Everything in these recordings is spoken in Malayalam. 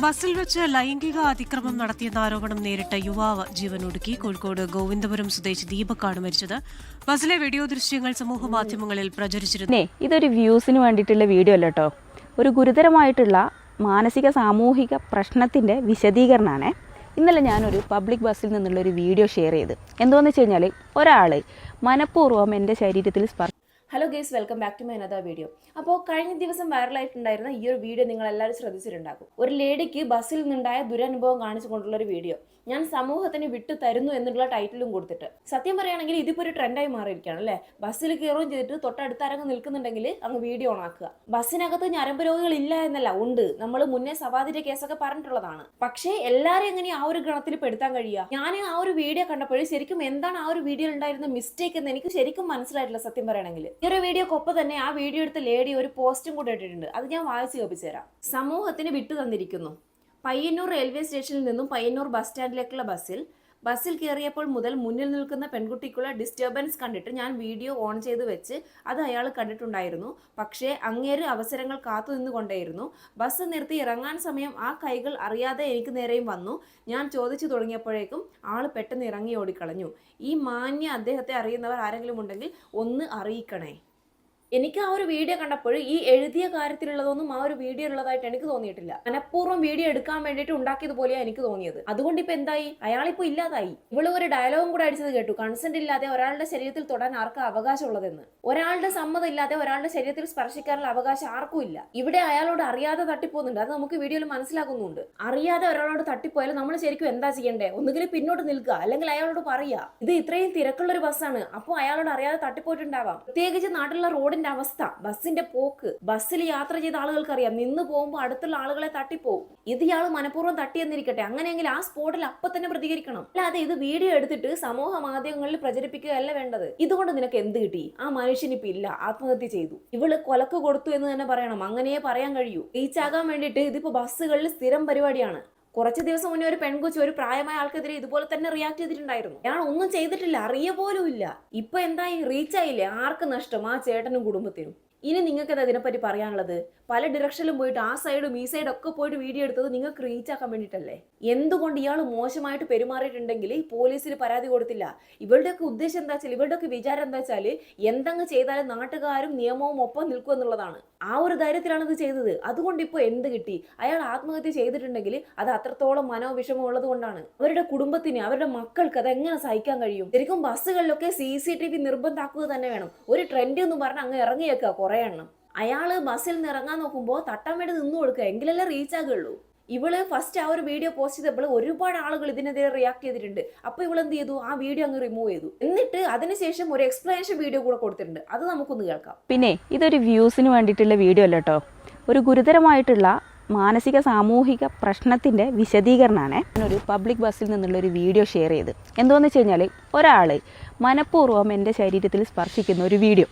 ബസ്സിൽ വെച്ച് ലൈംഗിക അതിക്രമം നടത്തിയെന്ന ആരോപണം നേരിട്ട യുവാവ് ജീവനൊടുക്കി കോഴിക്കോട് ഗോവിന്ദപുരം സ്വദേശി ദീപക്കാണ് മരിച്ചത്. ബസ്സിലെ വീഡിയോ ദൃശ്യങ്ങൾ സമൂഹ മാധ്യമങ്ങളിൽ പ്രചരിച്ചിരുന്നു ഇതൊരു വ്യൂസിന് വേണ്ടിയിട്ടുള്ള വീഡിയോ അല്ല കേട്ടോ ഒരു ഗുരുതരമായിട്ടുള്ള മാനസിക സാമൂഹിക പ്രശ്നത്തിന്റെ വിശദീകരണമാണ് ഇന്നലെ ഞാനൊരു പബ്ലിക് ബസ്സിൽ നിന്നുള്ള ഒരു വീഡിയോ ഷെയർ ചെയ്ത് എന്തോന്ന് വെച്ച് കഴിഞ്ഞാൽ ഒരാൾ മനഃപൂർവം എന്റെ ശരീരത്തിൽ സ്പർശ hello guys welcome back to my another video അപ്പോൾ കഴിഞ്ഞ ദിവസം വൈറലായിട്ടുണ്ടായിരുന്ന ഈ ഒരു വീഡിയോ നിങ്ങൾ എല്ലാവരും ശ്രദ്ധിച്ചിട്ടുണ്ടാകും. ഒരു ലേഡിക്ക് ബസ്സിൽ നിന്നുണ്ടായ ദുരനുഭവം കാണിച്ചുകൊണ്ടുള്ള ഒരു വീഡിയോ ഞാൻ സമൂഹത്തിന് വിട്ടു തരുന്നു എന്നുള്ള ടൈറ്റിലും കൊടുത്തിട്ട്. സത്യം പറയുകയാണെങ്കിൽ ഇതിപ്പോ ഒരു ട്രെൻഡായി മാറിയിരിക്കുകയാണ് അല്ലേ? ബസ്സിൽ കയറുകയും ചെയ്തിട്ട് തൊട്ടടുത്ത് ആരെങ്കിലും നിൽക്കുന്നുണ്ടെങ്കിൽ അങ്ങ് വീഡിയോ ഓൺ ആക്കുക. ബസ്സിനകത്ത് ഞരമ്പ് രോഗികൾ ഇല്ല എന്നല്ല ഉണ്ട്. നമ്മൾ മുന്നേ സവാദിന്റെ കേസൊക്കെ പറഞ്ഞിട്ടുള്ളതാണ്. പക്ഷേ എല്ലാവരും എങ്ങനെ ആ ഒരു ഗണത്തിൽ പെടുത്താൻ കഴിയുക? ഞാൻ ആ ഒരു വീഡിയോ കണ്ടപ്പോൾ ശരിക്കും എന്താണ് ആ ഒരു വീഡിയോയിൽ ഉണ്ടായിരുന്ന മിസ്റ്റേക്ക് എന്ന് എനിക്ക് ശരിക്കും മനസ്സിലായിട്ടില്ല സത്യം പറയണെങ്കിൽ ഈ ഒരു വീഡിയോ വീഡിയോക്കൊപ്പം തന്നെ ആ വീഡിയോ എടുത്ത ലേഡി ഒരു പോസ്റ്റും കൂടെ ഇട്ടിട്ടുണ്ട്. അത് ഞാൻ വായിച്ചു കേൾപ്പിച്ചു തരാം. സമൂഹത്തിന് വിട്ടു തന്നിരിക്കുന്നു. പയ്യന്നൂർ റെയിൽവേ സ്റ്റേഷനിൽ നിന്നും പയ്യന്നൂർ ബസ് സ്റ്റാൻഡിലേക്കുള്ള ബസ്സിൽ ബസ്സിൽ കയറിയപ്പോൾ മുതൽ മുന്നിൽ നിൽക്കുന്ന പെൺകുട്ടിക്കുള്ള ഡിസ്റ്റർബൻസ് കണ്ടിട്ട് ഞാൻ വീഡിയോ ഓൺ ചെയ്ത് വെച്ച് അത് അയാൾ കണ്ടിട്ടുണ്ടായിരുന്നു. പക്ഷേ അങ്ങേര് അവസരങ്ങൾ കാത്തു നിന്നുകൊണ്ടേയിരുന്നു. ബസ് നിർത്തി ഇറങ്ങാൻ സമയം ആ കൈകൾ അറിയാതെ എനിക്ക് നേരെയും വന്നു. ഞാൻ ചോദിച്ചു തുടങ്ങിയപ്പോഴേക്കും ആൾ പെട്ടെന്ന് ഇറങ്ങി ഓടിക്കളഞ്ഞു. ഈ മാന്യ അദ്ദേഹത്തെ അറിയുന്നവർ ആരെങ്കിലും ഉണ്ടെങ്കിൽ ഒന്ന് അറിയിക്കണേ. എനിക്ക് ആ ഒരു വീഡിയോ കണ്ടപ്പോൾ ഈ എഴുതിയ കാര്യത്തിലുള്ളതൊന്നും ആ ഒരു വീഡിയോ ഉള്ളതായിട്ട് എനിക്ക് തോന്നിയിട്ടില്ല. മനഃപൂർവം വീഡിയോ എടുക്കാൻ വേണ്ടിയിട്ട് ഉണ്ടാക്കിയത് പോലെയാണ് എനിക്ക് തോന്നിയത്. അതുകൊണ്ട് ഇപ്പൊ എന്തായി? അയാളിപ്പോ ഇല്ലാതായി. ഇവൾ ഒരു ഡയലോഗും കൂടെ അടിച്ചത് കേട്ടു. കൺസെന്റ് ഇല്ലാതെ ഒരാളുടെ ശരീരത്തിൽ തൊടാൻ ആർക്കും അവകാശമുള്ളതെന്ന്. ഒരാളുടെ സമ്മതം ഇല്ലാതെ ഒരാളുടെ ശരീരത്തിൽ സ്പർശിക്കാനുള്ള അവകാശം ആർക്കും ഇല്ല. ഇവിടെ അയാളോട് അറിയാതെ തട്ടിപ്പോകുന്നുണ്ട്. അത് നമുക്ക് വീഡിയോയിൽ മനസ്സിലാക്കുന്നുണ്ട് അറിയാതെ ഒരാളോട് തട്ടിപ്പോയാൽ നമ്മൾ ശരിക്കും എന്താ ചെയ്യണ്ടേ? ഒന്നുകിൽ പിന്നോട്ട് നിൽക്കുക. അല്ലെങ്കിൽ അയാളോട് പറയുക ഇത് ഇത്രയും തിരക്കുള്ള ഒരു ബസ്സാണ് അപ്പോൾ അയാളോട് അറിയാതെ തട്ടിപ്പോയിട്ടുണ്ടാവാം. പ്രത്യേകിച്ച് നാട്ടിലുള്ള റോഡിന്റെ അവസ്ഥ ബസ്സിന്റെ പോക്ക് ബസ്സിൽ യാത്ര ചെയ്ത ആളുകൾക്കറിയാം. നിന്ന് പോകുമ്പോൾ അടുത്തുള്ള ആളുകളെ തട്ടിപ്പോവും. ഇത് ഇയാൾ മനഃപൂർവം തട്ടിയെന്നിരിക്കട്ടെ. അങ്ങനെയെങ്കിൽ ആ സ്പോട്ടിൽ അപ്പൊ തന്നെ പ്രതികരിക്കണം. അല്ലാതെ ഇത് വീഡിയോ എടുത്തിട്ട് സമൂഹ മാധ്യമങ്ങളിൽ പ്രചരിപ്പിക്കുകയല്ല വേണ്ടത്. ഇതുകൊണ്ട് നിനക്ക് എന്ത് കിട്ടി? ആ മനുഷ്യൻ ഇപ്പൊ ഇല്ല. ആത്മഹത്യ ചെയ്തു. ഇവൾ കൊലക്ക് കൊടുത്തു എന്ന് തന്നെ പറയണം. അങ്ങനെയേ പറയാൻ കഴിയൂ. റീച്ചാകാൻ വേണ്ടിയിട്ട് ഇതിപ്പോ ബസ്സുകളിൽ സ്ഥിരം പരിപാടിയാണ്. കുറച്ച് ദിവസം മുന്നേ ഒരു പെൺകൊച്ചു ഒരു പ്രായമായ ആൾക്കെതിരെ ഇതുപോലെ തന്നെ റിയാക്ട് ചെയ്തിട്ടുണ്ടായിരുന്നു. ഞാൻ ഒന്നും ചെയ്തിട്ടില്ല അറിയ പോലും ഇല്ല. ഇപ്പൊ എന്തായി റീച്ച് ആയില്ലേ? ആർക്ക് നഷ്ടം? ആ ചേട്ടനും കുടുംബത്തിനും. ഇനി നിങ്ങൾക്ക് എന്താ ഇതിനെപ്പറ്റി പറയാനുള്ളത്? പല ഡിറക്ഷനിലും പോയിട്ട് ആ സൈഡും ഈ സൈഡും ഒക്കെ പോയിട്ട് വീഡിയോ എടുത്തത് നിങ്ങൾക്ക് റീച്ച് ആക്കാൻ വേണ്ടിയിട്ടല്ലേ? എന്തുകൊണ്ട് ഇയാൾ മോശമായിട്ട് പെരുമാറിയിട്ടുണ്ടെങ്കിൽ ഈ പോലീസിൽ പരാതി കൊടുത്തില്ല? ഇവളുടെയൊക്കെ ഉദ്ദേശം എന്താ വെച്ചാൽ ഇവളുടെയൊക്കെ വിചാരം എന്താ വെച്ചാൽ എന്തങ്ങ് ചെയ്താലും നാട്ടുകാരും നിയമവും ഒപ്പം നിൽക്കും എന്നുള്ളതാണ്. ആ ഒരു ധൈര്യത്തിലാണ് ഇത് ചെയ്തത്. അതുകൊണ്ട് ഇപ്പോൾ എന്ത് കിട്ടി? അയാൾ ആത്മഹത്യ ചെയ്തിട്ടുണ്ടെങ്കിൽ അത് അത്രത്തോളം മനോവിഷമം ഉള്ളത് കൊണ്ടാണ്. അവരുടെ കുടുംബത്തിന് അവരുടെ മക്കൾക്ക് അത് എങ്ങനെ സഹിക്കാൻ കഴിയും? ശരിക്കും ബസ്സുകളിലൊക്കെ സി സി ടി വി നിർബന്ധാക്കുക തന്നെ വേണം. ഒരു ട്രെൻഡ് എന്ന് പറഞ്ഞ് അങ്ങ് ഇറങ്ങിയേക്കുക കുറേ എണ്ണം. അയാൾ ബസ്സിൽ നിന്ന് ഇറങ്ങാൻ നോക്കുമ്പോൾ തട്ടാൻ വേണ്ടി നിന്ന് കൊടുക്കുക. എങ്കിലല്ലേ റീച്ച് ആകുള്ളൂ. ഇവൾ ഫസ്റ്റ് ആ ഒരു വീഡിയോ പോസ്റ്റ് ചെയ്തപ്പോൾ ഒരുപാട് ആളുകൾ ഇതിനെതിരെ റിയാക്ട് ചെയ്തിട്ടുണ്ട്. അപ്പൊ ഇവൾ എന്ത് ചെയ്തു? ആ വീഡിയോ അങ്ങ് റിമൂവ് ചെയ്തു. എന്നിട്ട് അതിനുശേഷം ഒരു എക്സ്പ്ലനേഷൻ വീഡിയോ കൂടെ കൊടുത്തിട്ടുണ്ട്. അത് നമുക്കൊന്ന് കേൾക്കാം. പിന്നെ ഇതൊരു വ്യൂസിന് വേണ്ടിയിട്ടുള്ള വീഡിയോ അല്ല കേട്ടോ. ഒരു ഗുരുതരമായിട്ടുള്ള മാനസിക സാമൂഹിക പ്രശ്നത്തിന്റെ വിശദീകരണമാണ് ഞാനൊരു പബ്ലിക് ബസ്സിൽ നിന്നുള്ള ഒരു വീഡിയോ ഷെയർ ചെയ്ത്. എന്തോന്ന് വെച്ച് കഴിഞ്ഞാൽ ഒരാൾ മനഃപൂർവം എന്റെ ശരീരത്തിൽ സ്പർശിക്കുന്ന ഒരു വീഡിയോ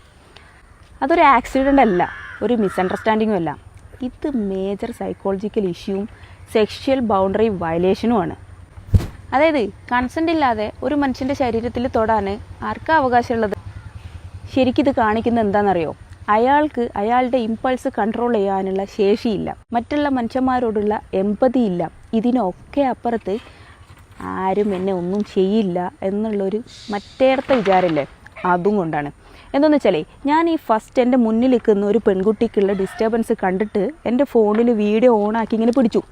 അതൊരു ആക്സിഡന്റ് അല്ല ഒരു മിസ്അണ്ടർസ്റ്റാൻഡിങ്ങും അല്ല. ഇത് മേജർ സൈക്കോളജിക്കൽ ഇഷ്യൂവും സെക്ഷൽ ബൗണ്ടറി വയലേഷനുമാണ് അതായത് കൺസെന്റ് ഇല്ലാതെ ഒരു മനുഷ്യന്റെ ശരീരത്തിൽ തൊടാൻ ആർക്കാ അവകാശമുള്ളത്? ശരിക്കിത് കാണിക്കുന്നത് എന്താണെന്നറിയോ? അയാൾക്ക് അയാളുടെ ഇമ്പൾസ് കൺട്രോൾ ചെയ്യാനുള്ള ശേഷിയില്ല. മറ്റുള്ള മനുഷ്യന്മാരോടുള്ള എമ്പതി ഇല്ല. ഇതിനൊക്കെ അപ്പുറത്ത് ആരും എന്നെ ഒന്നും ചെയ്യില്ല എന്നുള്ളൊരു മറ്റേടത്തെ വിചാരമില്ലേ അതും കൊണ്ടാണ്. എന്താണെന്ന് വെച്ചാലേ ഞാൻ ഈ ഫസ്റ്റ് എന്റെ മുന്നിൽ നിൽക്കുന്ന ഒരു പെൺകുട്ടിക്കുള്ള ഡിസ്റ്റർബൻസ് കണ്ടിട്ട് എന്റെ ഫോണിൽ വീഡിയോ ഓണാക്കി ഇങ്ങനെ പിടിച്ചു.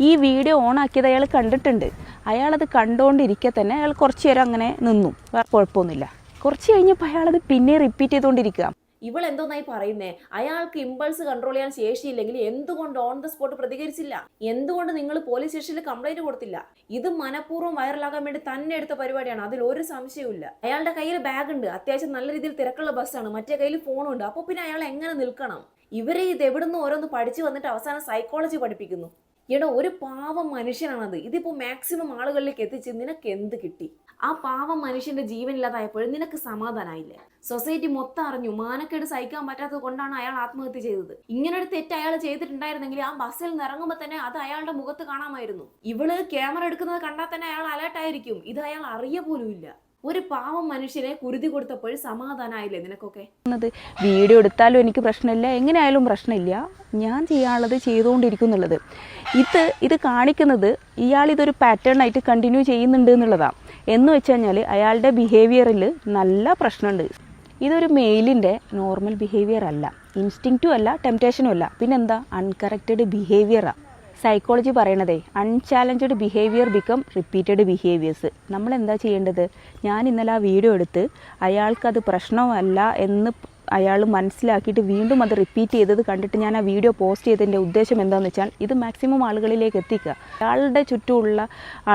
ഈ വീഡിയോ ഓണാക്കിയത് അയാൾ കണ്ടിട്ടുണ്ട്. അയാളത് കണ്ടുകൊണ്ടിരിക്കെ തന്നെ അയാൾ കുറച്ച് നേരം അങ്ങനെ നിന്നു. കുഴപ്പമൊന്നുമില്ല. കുറച്ച് കഴിഞ്ഞപ്പോൾ അയാളത് പിന്നെ റിപ്പീറ്റ് ചെയ്തുകൊണ്ടിരിക്കുക. ഇവൾ എന്തോന്നായി പറയുന്നേ? അയാൾക്ക് ഇമ്പൾസ് കൺട്രോൾ ചെയ്യാൻ ശേഷിയില്ലെങ്കിൽ എന്തുകൊണ്ട് ഓൺ ദ സ്പോട്ട് പ്രതികരിച്ചില്ല? എന്തുകൊണ്ട് നിങ്ങൾ പോലീസ് സ്റ്റേഷനിൽ കംപ്ലൈന്റ് കൊടുത്തില്ല? ഇത് മനഃപൂർവം വൈറലാകാൻ വേണ്ടി തന്നെ എടുത്ത പരിപാടിയാണ്. അതിൽ ഒരു സംശയവുമില്ല അയാളുടെ കയ്യിൽ ബാഗ് ഉണ്ട്. അത്യാവശ്യം നല്ല രീതിയിൽ തിരക്കുള്ള ബസ്സാണ് മറ്റേ കയ്യിൽ ഫോണുണ്ട് അപ്പോൾ പിന്നെ അയാൾ എങ്ങനെ നിൽക്കണം? ഇവരെ ഇത് എവിടുന്ന് ഓരോന്ന് പഠിച്ചു വന്നിട്ട് അവസാനം സൈക്കോളജി പഠിപ്പിക്കുന്നു. എടാ ഒരു പാവം മനുഷ്യനാണത്. ഇതിപ്പോ മാക്സിമം ആളുകളിലേക്ക് എത്തിച്ച് നിനക്ക് എന്ത് കിട്ടി? ആ പാവം മനുഷ്യന്റെ ജീവൻ ഇല്ലാതായപ്പോൾ നിനക്ക് സമാധാനമായില്ല സൊസൈറ്റി മൊത്തം അറിഞ്ഞു മാനക്കേട് സഹിക്കാൻ പറ്റാത്തത് കൊണ്ടാണ് അയാൾ ആത്മഹത്യ ചെയ്തത്. ഇങ്ങനൊരു തെറ്റ് അയാൾ ചെയ്തിട്ടുണ്ടായിരുന്നെങ്കിൽ ആ ബസ്സിൽ നിന്ന് ഇറങ്ങുമ്പോൾ തന്നെ അത് അയാളുടെ മുഖത്ത് കാണാമായിരുന്നു. ഇവൾ ക്യാമറ എടുക്കുന്നത് കണ്ടാൽ തന്നെ അയാൾ അലേർട്ടായിരിക്കും ഇത് അയാൾ അറിയ പോലുമില്ല ഒരു പാവം മനുഷ്യനെ കുരുതി കൊടുത്തപ്പോൾ സമാധാനമായില്ലേ നിനക്കൊക്കെ? വീഡിയോ എടുത്താലും എനിക്ക് പ്രശ്നമില്ല. എങ്ങനെയായാലും പ്രശ്നമില്ല. ഞാൻ ചെയ്യാനുള്ളത് ചെയ്തുകൊണ്ടിരിക്കും എന്നുള്ളത് ഇത് ഇത് കാണിക്കുന്നത് ഇയാൾ ഇതൊരു പാറ്റേൺ ആയിട്ട് കണ്ടിന്യൂ ചെയ്യുന്നുണ്ട് എന്നുള്ളതാണ് എന്ന് വെച്ച് കഴിഞ്ഞാൽ അയാളുടെ ബിഹേവിയറിൽ നല്ല പ്രശ്നമുണ്ട് ഇതൊരു മെയിലിന്റെ നോർമൽ ബിഹേവിയർ അല്ല. ഇൻസ്റ്റിങ്റ്റും അല്ല ടെംപ്റ്റേഷനും അല്ല. പിന്നെന്താ? അൺകറക്റ്റഡ് ബിഹേവിയറാണ് psychology പറയണതേ unchallenged behaviour become repeated behaviours നമ്മൾ എന്താ ചെയ്യേണ്ടത്? ഞാൻ ഇന്നലെ ആ വീഡിയോ എടുത്ത് അയാൾക്കത് പ്രശ്നമല്ല എന്ന് അയാൾ മനസ്സിലാക്കിയിട്ട് വീണ്ടും അത് റിപ്പീറ്റ് ചെയ്തത് കണ്ടിട്ട് ഞാൻ ആ വീഡിയോ പോസ്റ്റ് ചെയ്തതിന്റെ ഉദ്ദേശം എന്താണെന്ന് വെച്ചാൽ ഇത് മാക്സിമം ആളുകളിലേക്ക് എത്തിക്കുക. അയാളുടെ ചുറ്റുമുള്ള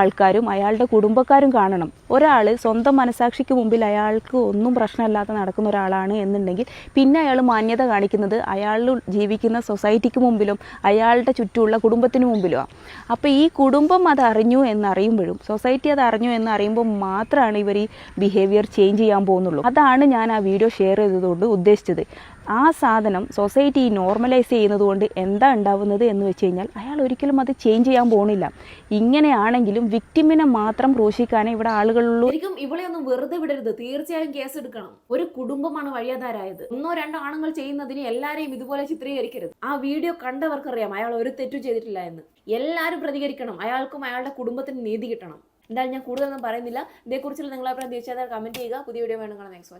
ആൾക്കാരും അയാളുടെ കുടുംബക്കാരും കാണണം. ഒരാൾ സ്വന്തം മനസാക്ഷിക്ക് മുമ്പിൽ അയാൾക്ക് ഒന്നും പ്രശ്നമില്ലാതെ നടക്കുന്ന ഒരാളാണ് എന്നുണ്ടെങ്കിൽ പിന്നെ അയാൾ മാന്യത കാണിക്കുന്നത് അയാൾ ജീവിക്കുന്ന സൊസൈറ്റിക്ക് മുമ്പിലും അയാളുടെ ചുറ്റുമുള്ള കുടുംബത്തിന് മുമ്പിലുമാണ് അപ്പോൾ ഈ കുടുംബം അത് അറിഞ്ഞു എന്നറിയുമ്പോഴും സൊസൈറ്റി അത് അറിഞ്ഞു എന്നറിയുമ്പോൾ മാത്രമാണ് ഇവർ ഈ ബിഹേവിയർ ചേഞ്ച് ചെയ്യാൻ പോകുന്നുള്ളൂ. അതാണ് ഞാൻ ആ വീഡിയോ ഷെയർ ചെയ്തതുകൊണ്ട് ഉദ്ദേശിച്ചത്. ആ സാധനം സൊസൈറ്റി നോർമലൈസ് ചെയ്യുന്നത് കൊണ്ട് എന്താ ഉണ്ടാവുന്നത് എന്ന് വെച്ച് കഴിഞ്ഞാൽ അയാൾ ഒരിക്കലും അത് ചേഞ്ച് ചെയ്യാൻ പോണില്ല. ഇങ്ങനെയാണെങ്കിലും വിക്ടിമിനെ മാത്രം ക്രൂശിക്കാനേ ഇവിടെ ആളുകളുള്ളൂ. ശരിക്കും ഇവളെ ഒന്നും വെറുതെ വിടരുത്. തീർച്ചയായും കേസ് എടുക്കണം. ഒരു കുടുംബമാണ് വഴിയാധാരായത് ഒന്നോ രണ്ടോ ആണുങ്ങൾ ചെയ്യുന്നതിന് എല്ലാരെയും ഇതുപോലെ ചിത്രീകരിക്കരുത്. ആ വീഡിയോ കണ്ടവർക്കറിയാം അയാൾ ഒരു തെറ്റും ചെയ്തിട്ടില്ല എന്ന്. എല്ലാവരും പ്രതികരിക്കണം. അയാൾക്കും അയാളുടെ കുടുംബത്തിന് നീതി കിട്ടണം. എന്തായാലും ഞാൻ കൂടുതലൊന്നും പറയുന്നില്ല. ഇതേക്കുറിച്ചുള്ള നിങ്ങളെ അഭിപ്രായം തീർച്ചയായും കമന്റ് ചെയ്യുക. പുതിയ വീഡിയോ വേണം നെക്സ്റ്റ്